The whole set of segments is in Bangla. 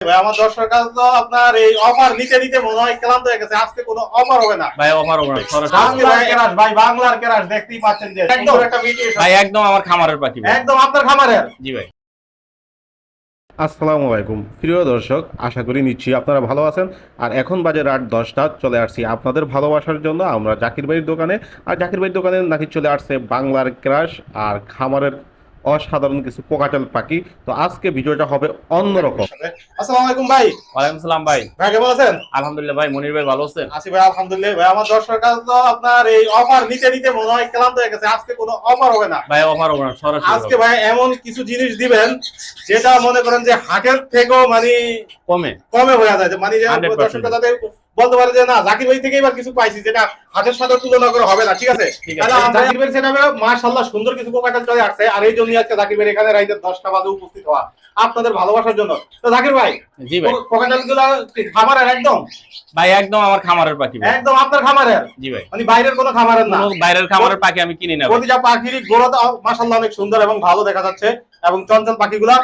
ভাই আমার দর্শক তো আপনার এই অফার নিতে নিতে মনে হয় ক্লান্ত হয়ে গেছে। আজকে কোনো অফার হবে না। ভাই অফার ওভার বাংলার কেরাস ভাই বাংলার কেরাস দেখতেই পাচ্ছেন যে একদম। একটা ভাই একদম আমার খামারের পাখি একদম আপনার খামারের। জি ভাই। আসসালামু আলাইকুম। প্রিয় দর্শক আশা করি নিচ্ছি আপনারা ভালো আছেন। আর এখন বাজে রাত দশটা চলে আসছি আপনাদের ভালোবাসার জন্য। আমরা জাকির ভাইয়ের দোকানে। আর জাকির ভাইয়ের দোকানে নাকি চলে আসছে বাংলার ক্রাশ আর খামারের অসাধারণ কিছু পোকাটেল পাখি। তো আজকে ভিডিওটা হবে অন্যরকম। আসসালামু আলাইকুম ভাই। ওয়ালাইকুম সালাম ভাই। ভাই কেমন আছেন? আলহামদুলিল্লাহ ভাই মনির ভাই ভালো আছেন? আছি ভাই আলহামদুলিল্লাহ। ভাই আমার দর্শক তো আপনার এই অফার নিতে নিতে মনে হয় ক্লান্ত হয়ে গেছে। আজকে কোনো অফার হবে না। ভাই অফার ওভার সরাসরি আজকে হবে। ভাই এমন কিছু জিনিস দিবেন যেটা মনে করেন যে হাটের থেকেও মানে কমে। কমে হয়ে যায়। মানে যে 100% দর্শকরা যাতে বলতে পারে যে না জাকির ভাই থেকে এবার কিছু পাইছি যেটা হাটের সাথে তুলনা করে হবে না। ঠিক আছে? জাকির ভাই মাশাআল্লাহ সুন্দর কিছু পোকাটা চলে আসছে আর এই জন্যই আজকে জাকির ভাই এখানে রাইতে 10টা বাজে উপস্থিত হওয়া আপনাদের ভালোবাসার জন্য। তো জাকির ভাই জি ভাই। পোকাটালগুলো খামারের একদম? ভাই একদম আমার খামারের পাখি একদম আপনার খামারের? জি ভাই। মানে বাইরের কোনো খামারের না? বাইরের খামারের পাখি আমি কিনি না। প্রতিটা পাখির গোড়াটা মাশাআল্লাহ অনেক সুন্দর এবং ভালো দেখা যাচ্ছে এবং চঞ্চল পাখিগুলা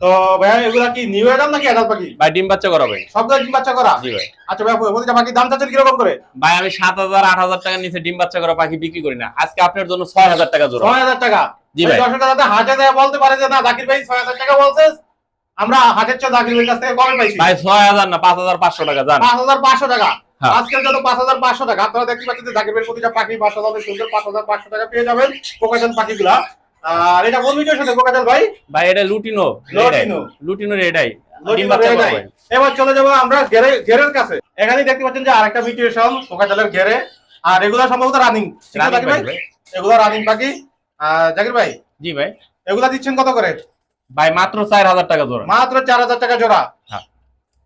তো ভাই এগুলা কি নিউ এডাল নাকি এডাল পাখি? ভাই ডিম বাচ্চা করা ভাই সবগুলো ডিম বাচ্চা করা? জি ভাই। আচ্ছা ভাই প্রতিটা পাখির দাম চাচ্ছেন কীরকম করে? ভাই আমি সাত হাজার আট হাজার টাকা নিচে ডিম বাচ্চা করা পাখি বিক্রি করি না। আজকে আপনার জন্য ছয় হাজার টাকা জোড়া। ছয় হাজার টাকা? জি ভাই। দর্শকরা যাতে হাটে যায় বলতে পারে যে না জাকির ভাই ছয় হাজার টাকা বলছে। আমরা হাটের চেয়ে জাকির ভাইয়ের কাছ থেকে কমে পাইছি। ভাই ছয় হাজার না পাঁচ হাজার পাঁচশো টাকা জান। পাঁচ হাজার পাঁচশো টাকা। হ্যাঁ। আজকের জন্য পাঁচ হাজার পাঁচশো টাকা। আপনারা দেখতে পাচ্ছেন যে জাকির ভাইয়ের প্রতিটা পাখি অনেক সুন্দর পাঁচ হাজার পাঁচশো টাকা পেয়ে যাবেন। কোকাচাল পাখিগুলা। আর এটা কোন সাথে ভাই? ভাই এটা লুটিনো লুটিনো। এবার চলে যাব আমরা ঘেরে ঘেরের কাছে। এখানেই দেখতে পাচ্ছেন যে আরেকটা কোকাচালের ঘেরে আর এগুলা সম্ভবত রানিং। এগুলা রানিং পাখি আর জাকির ভাই জি ভাই। এগুলা দিচ্ছেন কত করে? ভাই মাত্র চার হাজার টাকা জোড়া। মাত্র চার হাজার টাকা জোড়া।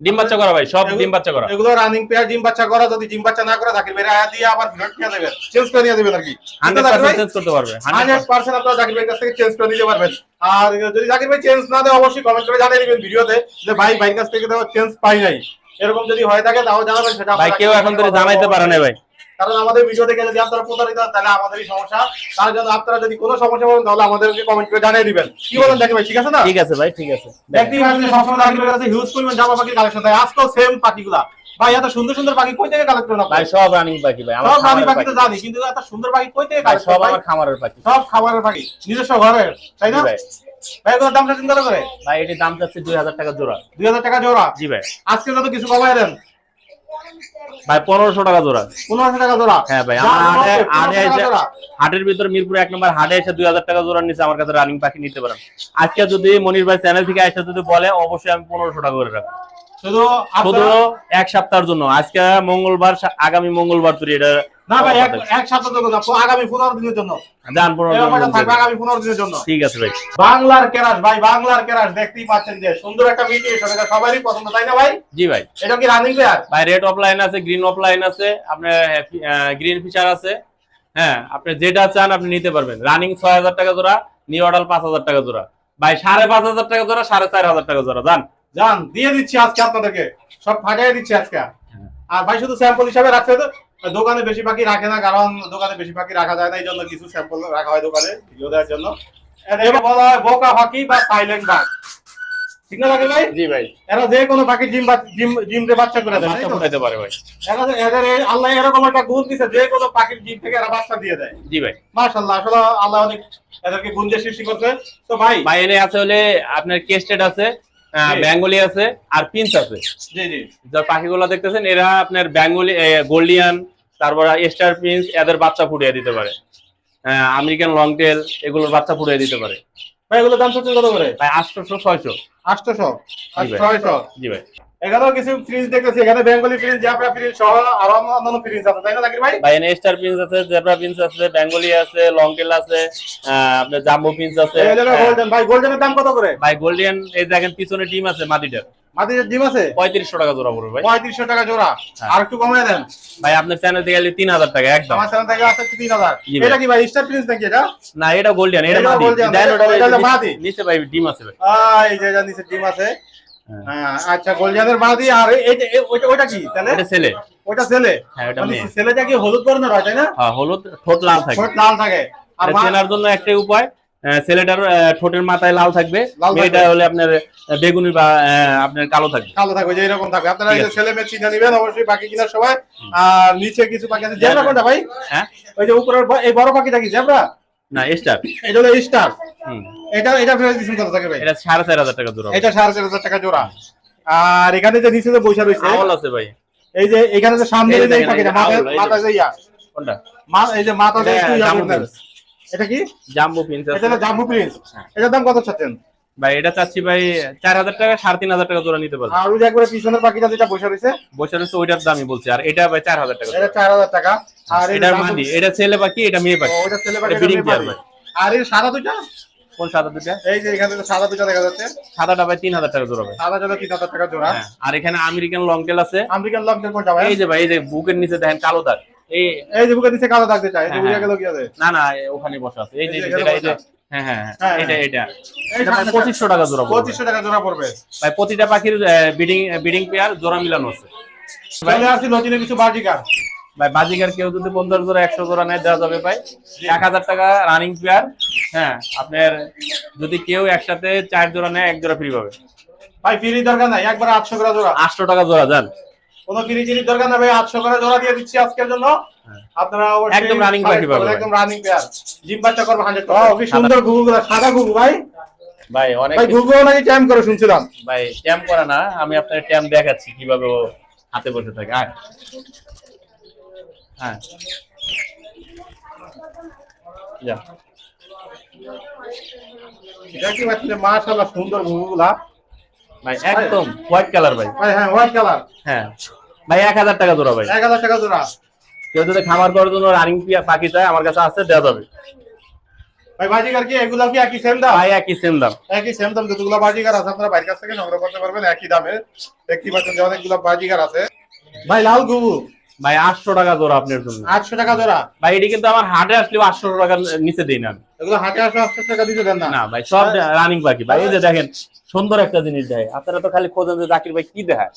ডিম বাচ্চা করা ভাই সব ডিম বাচ্চা করা। এগুলো রানিং পেয়ার ডিম বাচ্চা করা যদি ডিম বাচ্চা না করে জাকির ভাই আয়া দিয়ে আবার ফেরত নিয়ে দেবেন চেঞ্জ করে নিয়ে দেবেন আর কি। হান্ড্রেড পার্সেন্ট চেঞ্জ করতে পারবে হান্ড্রেড পার্সেন্ট আপনারা জাকির ভাইয়ের কাছ থেকে চেঞ্জ করে নিতে পারবেন। আর যদি জাকির ভাই চেঞ্জ না দেয় অবশ্যই কমেন্ট করে জানিয়ে দিবেন ভিডিওতে যে ভাই ভাই কাছ থেকে তো চেঞ্জ পাই নাই। এরকম যদি হয় থাকে তাও জানাবেন সেটা ভাই কেউ এখন ধরে জানাইতে পারে না ভাই। কারণ আমাদের ভিডিও দেখে যদি আপনারা প্রতারিত হন, তাহলে আমাদেরই সমস্যা। তার জন্য আপনারা যদি কোনো সমস্যা বলেন তাহলে আমাদেরকে কমেন্ট করে জানিয়ে দিবেন। কি বলেন জাকির ভাই ঠিক আছে না? ঠিক আছে ভাই ঠিক আছে। দেখতেই পাচ্ছেন সবসময় ভাইয়ের কাছে হিউজ পরিমাণ জামা পাখির কালেকশন থাকে আজকেও সেম পাখিগুলা। ভাই এত সুন্দর সুন্দর পাখি কই থেকে কালেক্ট করেন ভাই ভাই সব রানিং পাখি ভাই আমার সব আমি পাখি তো জানি কিন্তু এত সুন্দর পাখি কই থেকে ভাই কালেক্ট সব আমার খামারের পাখি। সব খাবারের পাখি নিজস্ব ঘরের তাই না? ভাই। ভাই এগুলোর দাম কত করে? ভাই এটির দাম চাচ্ছে দুই হাজার টাকা জোড়া। দুই হাজার টাকা জোড়া। জি ভাই। আজকে যত কিছু কমাই দেন ভাই পনেরোশো টাকা জোড়া। পনেরোশো টাকা জোড়া? হ্যাঁ ভাই আমার হাটে হাটে এসে হাটের ভিতরে মিরপুর এক নম্বর হাটে এসে দুই হাজার টাকা জোড়া নিচে আমার কাছে রানিং পাখি নিতে পারেন। আজকে যদি মনির ভাই চ্যানেল থেকে এসে যদি বলে অবশ্যই আমি পনেরোশো টাকা করে রাখব। শুধু এক সপ্তাহের জন্য। আজকে মঙ্গলবার আগামী মঙ্গলবার তুই এটা না ভাই এক এক সপ্তাহ না, আগামী পনেরো দিনের জন্য। জান পনেরো এই জন অফারটা বলছে। থাকবে আগামী পনেরো দিনের জন্য। ঠিক আছে ভাই। বাংলার কেরাস ভাই বাংলার কেরাস দেখতেই পাচ্ছেন যে সুন্দর একটা মিটিয়েশন এটা সবারই পছন্দ তাই না ভাই? জি ভাই। এটা কি রানিং ভাই রেড অফলাইন আছে গ্রিন অফলাইন আছে আপনার গ্রিন ফিচার আছে। হ্যাঁ আপনি যেটা চান আপনি নিতে পারবেন। রানিং ছয় হাজার টাকা জোড়া নিউ অর্ডার পাঁচ হাজার টাকা জোড়া। ভাই সাড়ে পাঁচ হাজার টাকা জোড়া সাড়ে চার হাজার টাকা জোড়া। জান। জান দিয়ে দিচ্ছি আজকে আপনাদেরকে। সব ফাটাই দিচ্ছি আজকে। হ্যাঁ। আর ভাই শুধু স্যাম্পল হিসাবে রাখছে তো? দোকানে বেশি পাখি রাখে না কারণ দোকানে বেশি পাখি রাখা যায় না এই জন্য কিছু স্যাম্পল রাখা হয় দোকানে ভিডিও দেওয়ার জন্য। এবার বলা হয় বোকা পাখি বা সাইলেন্ট বাঘ ঠিক না লাগে ভাই? জি ভাই। এরা যে কোনো পাখি জিম জিম জিমতে বাচ্চা করে দেয়। বাচ্চা ফুটাইতে পারে ভাই। এরা এদের আল্লাহ এরকম একটা গুণ দিছে যে কোনো পাখির জিম থেকে এরা বাচ্চা দিয়ে দেয়। জি ভাই। মাশাআল্লাহ আসলে আল্লাহ অনেক এদেরকে গুণ দিয়ে সৃষ্টি করছে। তো ভাই ভাই এনে আছে হলে আপনার কেস্টেড আছে। বেঙ্গলি আছে আর পিঞ্চ আছে। জি জি। যা পাখিগুলো দেখতেছেন এরা আপনার বেঙ্গলি গোল্ডিয়ান তারপর স্টার পিঞ্চ এদের বাচ্চা ফুটিয়ে দিতে পারে। আমেরিকান লং টেল এগুলোর বাচ্চা ফুটিয়ে দিতে পারে। ভাই এগুলো দাম সত্যি কত করে? ভাই আটশোশো ছয়শো। আটশোশো। ছয়শো? জি ভাই। এখানেও কিছু ফ্রিজ দেখতেছি এখানে বেঙ্গলি ফ্রিজ ফ্রিজ সহ আরও অন্যান্য ফ্রিজ আছে তাই না জাকির ভাই? ভাই স্টার আছে আছে বেঙ্গলি আছে লং টেল আছে আপনার জাম্বো পিঞ্চ আছে এই জায়গায় হ্যাঁ। গোল্ডেন ভাই গোল্ডেনের দাম কত করে? ভাই গোল্ডিয়ান এই দেখেন পিছনে টিম আছে মাটিটার। মাটির ডিম আছে? পঁয়ত্রিশশো টাকা জোড়া পড়বে ভাই। পঁয়ত্রিশশো টাকা জোড়া। হ্যাঁ। আর একটু কমিয়ে দেন। ভাই আপনার চ্যানেল থেকে গেলে তিন হাজার টাকা একদম। আমার চ্যানেল থেকে আছে তিন হাজার। জি ভাই। এটা কি ভাই স্টার প্রিন্স নাকি এটা? না এটা গোল্ডিয়ান এটা এটা মাদি দেন ওটা মাদি। নিচে ভাই ডিম আছে ভাই। আহ, যে এটা নিচে ডিম আছে। হ্যাঁ। হ্যাঁ, আচ্ছা আর ওইটা ওইটা কি তাহলে? এটা ছেলে। ওইটা ছেলে? হ্যাঁ এটা মানে মেয়ে। ছেলেটা কি হলুদ বর্ণের হয় তাই না? হ্যাঁ হলুদ ঠোঁট লাল থাকে। ঠোঁট লাল থাকে। আর চেনার জন্য একটাই উপায় ছেলেটার ঠোঁটের মাথায় লাল থাকবে। মেয়েটা হলে আপনার বেগুনি বা আপনার কালো থাকবে। কালো থাকবে যে এরকম থাকবে। আপনারা এই যে ছেলে মেয়ে চিনে নেবেন অবশ্যই পাখি কেনার সময়। আর নিচে কিছু পাখি আছে। জেব্রা কোনটা ভাই? হ্যাঁ? ওই যে উপরের এই বড় পাখিটা কি জেব্রা না স্টার। এটা হলো স্টার। হুম। এটা এটা প্রাইস দিচ্ছেন কত থাকে ভাই? এটা সাড়ে চার হাজার টাকা জোড়া। এটা সাড়ে চার হাজার টাকা জোড়া। আর এখানে যে নিচে যে বৈশা রয়েছে আউল আছে ভাই। এই যে এখানে যে সামনে এই যে পাখিটা এই যে মাথায় আউল, এই যে- মাথায় যে ইয়া। কোনটা? মা- এই যে মাথা যে এটা ইয়া জাম্বো। প্রিন্স। এটা কি হলো জাম্বু প্রিন্স। হ্যাঁ। এটার দাম কত চাচ্ছেন? ভাই এটা চাচ্ছি ভাই চার হাজার টাকা সাড়ে তিন হাজার টাকা জোড়া নিতে পারবে। আর ওই যে একবারে পিছনের পাখিটা যেটা বসে রয়েছে? বসে রয়েছে ওইটার দামই বলছি। আর এটা ভাই চার হাজার টাকা এটা চার হাজার টাকা। আর এটা মাদি এটা ছেলে পাখি এটা মেয়ে পাখি। ওইটা ছেলে পাখি pair পাখি। ভাই। আর এই সাদা দুইটা? কোন সাদা দুটা এই যে এখানে সাদা দুইটা দেখা যাচ্ছে। সাদাটা ভাই তিন হাজার টাকা জোড়া ভাই। সাদা সাদা তিন হাজার টাকা জোড়া। হ্যাঁ। আর এখানে আমেরিকান লং টেল আছে। আমেরিকান লকডাউন কোনটা ভাই? এই যে ভাই এই যে বুকের নিচে দেখেন কালো দাগ। এই যে বুকে নিচে কালো চাই হ্যাঁ, বুঝে হ্যাঁ। গেল কি আছে না না ওখানে বসা আছে। এই যে এই যে এই হ্যাঁ হ্যাঁ হ্যাঁ, এটা। এটা। সামনে- পঁচিশশো টাকা জোড়া পঁচিশশো টাকা জোড়া পড়বে। ভাই প্রতিটা পাখির বিডিং বিডিং পেয়ার জোড়া মিলানো আছে। চলে নতুন কিছু বাজিকার ভাই বাজিকার কেউ যদি পঞ্চাশ জোড়া একশো জোড়া নেয় দেওয়া যাবে ভাই। এক হাজার টাকা রানিং পেয়ার হ্যাঁ আপনার যদি কেউ একসাথে চার জোড়া নেয় এক জোড়া ফ্রি পাবে। ভাই ফ্রি দরকার নাই একবার আটশো করে জোড়া। আটশো টাকা জোড়া যান কোনো ফ্রি জিনিস দরকার নাই ভাই আটশো করে জোড়া দিয়ে দিচ্ছি আজকের জন্য। হ্যাঁ। আপনারা একদম running select পাখি পাবে একদম রানিং পেয়ার জিম বাচ্চা করব হান্ড্রেড কি সুন্দর ঘুঘু সাদা ঘুঘু ভাই। ভাই অনেক ভাই ঘুঘু নাকি টাইম করে শুনছিলাম। ভাই ট্যাম করা না আমি আপনার ট্যাম দেখাচ্ছি কীভাবে ও হাতে বসে থাকে। আয়। হ্যাঁ। যা। মাশাআল্লাহ সুন্দর ঘুঘুগুলা। ভাই একদম হোয়াইট কালার ভাই। ভাই হ্যাঁ হোয়াইট কালার হ্যাঁ। ভাই এক হাজার টাকা জোড়া ভাই। এক হাজার টাকা জোড়া। কেউ যদি খামার করার জন্য রানিং পাখি চায় আমার কাছে আছে দেওয়া যাবে। ভাই বাজিকার কি? এগুলা কি একই সেম দাম? ভাই একই সেম দাম। একই সেম দাম যতগুলো বাজিকার আছে আপনারা বাইরের কাছ থেকে সংগ্রহ করতে পারবেন একই দামে। দেখতে পাচ্ছেন যে অনেকগুলো বাজিকার আছে। ভাই লাল ঘুঘু। ভাই আটশো টাকা জোড়া আপনার জন্য। আটশো টাকা জোড়া। ভাই এটি কিন্তু আমার হাটে আসলে আটশো টাকার নিচে দিই না আমি। এগুলো হাটে আসলে আটশো টাকা দিতে দেন না। না ভাই সব রানিং পাখি ভাই এই যে দেখেন সুন্দর একটা জিনিস দেয় আপনারা তো খালি খোঁজেন যে জাকির ভাই কি দেখায়।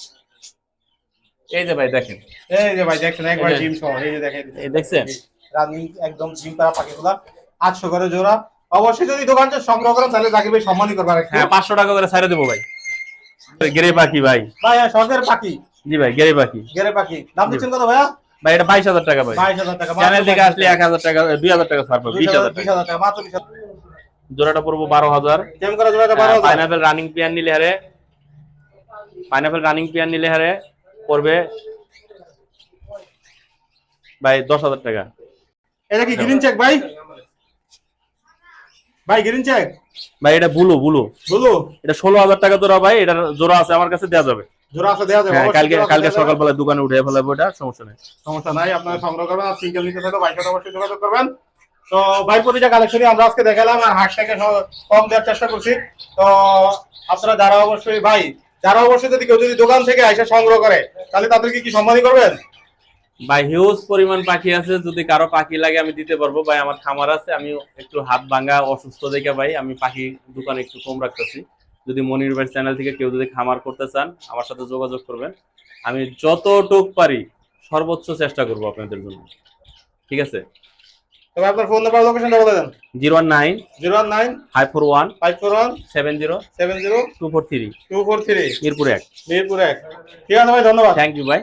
এই যে ভাই দেখেন। এই যে ভাই দেখছেন একবার জিম সহ এই যে দেখেন। এই দেখছেন? রানিং একদম জিম করা পাখিগুলা আটশো করে জোড়া। অবশ্যই যদি দোকানটা সংগ্রহ করেন তাহলে জাকির ভাই সম্মানই করবার হ্যাঁ পাঁচশো টাকা করে ছাড়ে দেবো ভাই। গেরে পাখি ভাই। ভাই হ্যাঁ শখের পাখি। জি ভাই গেরে পাখি। গেরে পাখি। দাম দিচ্ছেন কত ভাইয়া? ভাই এটা বাইশ হাজার টাকা ভাই। বাইশ হাজার টাকা চ্যানেল থেকে আসলে এক হাজার টাকা দুই হাজার টাকা ছাড় পাবে বিশ হাজার টাকা। মাত্র বিশ হাজার জোড়াটা পড়ব বারো হাজার। জেম করা জোড়াটা বারো হাজার। পাইনাপেল রানিং পেয়ার নিলে হারে পাইনাপেল রানিং নিলে হারে পড়বে ভাই দশ হাজার টাকা। এটা কি গ্রিন চেক ভাই? ভাই গ্রিন চেক ভাই এটা বুলু বুলু বলো এটা ষোলো হাজার টাকা জোড়া ভাই এটা জোড়া আছে আমার কাছে দেওয়া যাবে। জোড়া আছে দেওয়া যাবে। হ্যাঁ কালকে কালকে সকালবেলা দোকানে উঠে ফেলাবো এটা সমস্যা নেই। সমস্যা নাই আপনারা সংগ্রহ করবেন আর সিঙ্গেল নিতে বাইকের অবশ্যই যোগাযোগ করবেন। তো ভাই প্রতিটা কালেকশনই আমরা আজকে দেখালাম আর হাটটাকে কম দেওয়ার চেষ্টা করছি। তো আপনারা যারা অবশ্যই ভাই যারা অবশ্যই যদি কেউ যদি দোকান থেকে এসে সংগ্রহ করে তাহলে তাদেরকে কি সম্মানই করবেন? ভাই হিউজ পরিমাণ পাখি আছে। যদি কারও পাখি লাগে আমি দিতে পারব। ভাই আমার খামার আছে। আমি একটু হাত ভাঙা অসুস্থ দেখে ভাই আমি পাখি দোকান একটু কম রাখতেছি। যদি মনির ভাই চ্যানেল থেকে কেউ যদি খামার করতে চান আমার সাথে যোগাযোগ করবেন। আমি যতটুক পারি সর্বোচ্চ চেষ্টা করব আপনাদের জন্য। ঠিক আছে? তবে আপনার ফোন নাম্বার লোকেশনটা বলে দেন। Zero one nine zero one nine five four one five four one seven zero seven zero two four three two four three Mirpur এক। মিরপুর এক। ঠিক আছে ভাই ধন্যবাদ। থ্যাংক ইউ ভাই